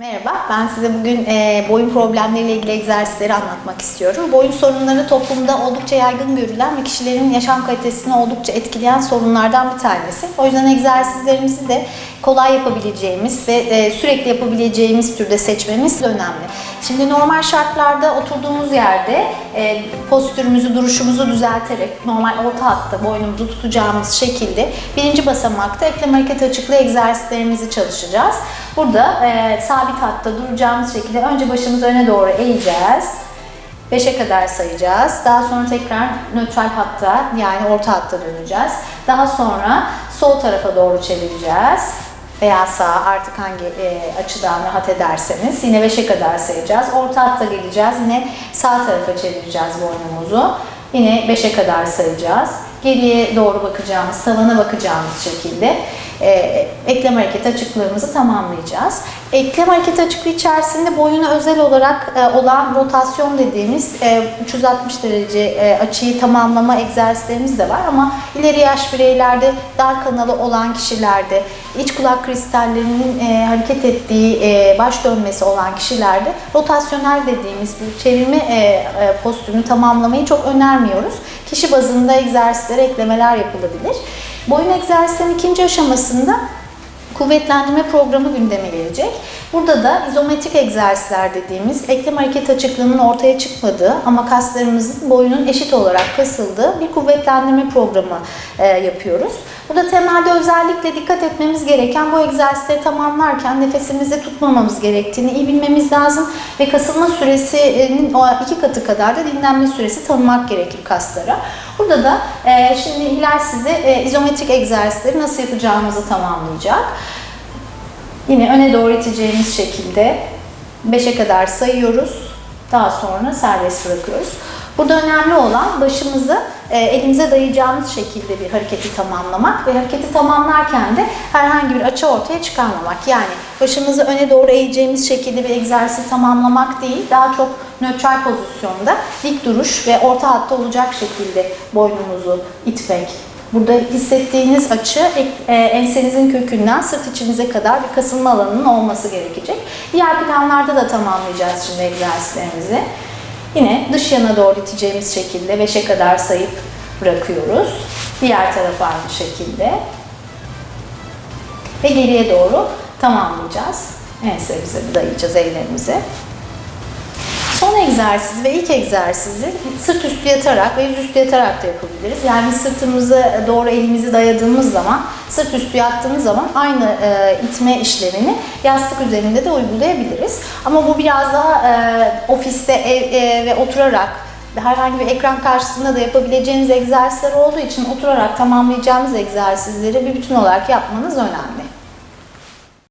Merhaba, ben size bugün e, boyun problemleriyle ilgili egzersizleri anlatmak istiyorum. Boyun sorunları toplumda oldukça yaygın görülen ve kişilerin yaşam kalitesini oldukça etkileyen sorunlardan bir tanesi. O yüzden egzersizlerimizi de kolay yapabileceğimiz ve e, sürekli yapabileceğimiz türde seçmemiz önemli. Şimdi normal şartlarda oturduğumuz yerde e, postürümüzü, duruşumuzu düzelterek normal orta hatta boynumuzu tutacağımız şekilde birinci basamakta eklem hareket açıklığı egzersizlerimizi çalışacağız. Burada e, sabit hatta duracağımız şekilde önce başımızı öne doğru eğeceğiz. 5'e kadar sayacağız. Daha sonra tekrar nötral hatta yani orta hatta döneceğiz. Daha sonra sol tarafa doğru çevireceğiz. Veya sağa artık hangi e, açıdan rahat ederseniz. Yine 5'e kadar sayacağız. Orta hatta geleceğiz. Yine sağ tarafa çevireceğiz boynumuzu. Yine 5'e kadar sayacağız. Geriye doğru bakacağımız, tavana bakacağımız şekilde e, eklem hareket açıklığımızı tamamlayacağız. Eklem hareket açıklığı içerisinde boyuna özel olarak e, olan rotasyon dediğimiz e, 360 derece e, açıyı tamamlama egzersizlerimiz de var ama ileri yaş bireylerde dar kanalı olan kişilerde iç kulak kristallerinin e, hareket ettiği e, baş dönmesi olan kişilerde rotasyonel dediğimiz bu çevirme e, e, postürünü tamamlamayı çok önermiyoruz. Kişi bazında egzersizlere eklemeler yapılabilir. Boyun egzersizlerinin ikinci aşamasında kuvvetlendirme programı gündeme gelecek. Burada da izometrik egzersizler dediğimiz eklem hareket açıklığının ortaya çıkmadığı ama kaslarımızın boyunun eşit olarak kasıldığı bir kuvvetlendirme programı e, yapıyoruz. Burada temelde özellikle dikkat etmemiz gereken bu egzersizleri tamamlarken nefesimizi tutmamamız gerektiğini iyi bilmemiz lazım ve kasılma süresinin o iki katı kadar da dinlenme süresi tanımak gerekir kaslara. Burada da e, şimdi Hilal size e, izometrik egzersizleri nasıl yapacağımızı tamamlayacak. Yine öne doğru iteceğimiz şekilde 5'e kadar sayıyoruz. Daha sonra serbest bırakıyoruz. Burada önemli olan başımızı e, elimize dayayacağımız şekilde bir hareketi tamamlamak ve hareketi tamamlarken de herhangi bir açı ortaya çıkarmamak. Yani başımızı öne doğru eğeceğimiz şekilde bir egzersizi tamamlamak değil, daha çok nötral pozisyonda dik duruş ve orta hatta olacak şekilde boynumuzu itmek, Burada hissettiğiniz açı e, ensenizin kökünden sırt içinize kadar bir kasılma alanının olması gerekecek. Diğer planlarda da tamamlayacağız şimdi egzersizlerimizi. Yine dış yana doğru iteceğimiz şekilde 5'e kadar sayıp bırakıyoruz. Diğer taraf aynı şekilde. Ve geriye doğru tamamlayacağız. Ensemize dayayacağız ellerimizi. Son egzersiz ve ilk egzersizi sırt üstü yatarak ve yüzüstü yatarak da yapabiliriz. Yani sırtımızı doğru elimizi dayadığımız zaman, sırt üstü yattığımız zaman aynı e, itme işlemini yastık üzerinde de uygulayabiliriz. Ama bu biraz daha e, ofiste ev, e, ve oturarak herhangi bir ekran karşısında da yapabileceğiniz egzersizler olduğu için oturarak tamamlayacağımız egzersizleri bir bütün olarak yapmanız önemli.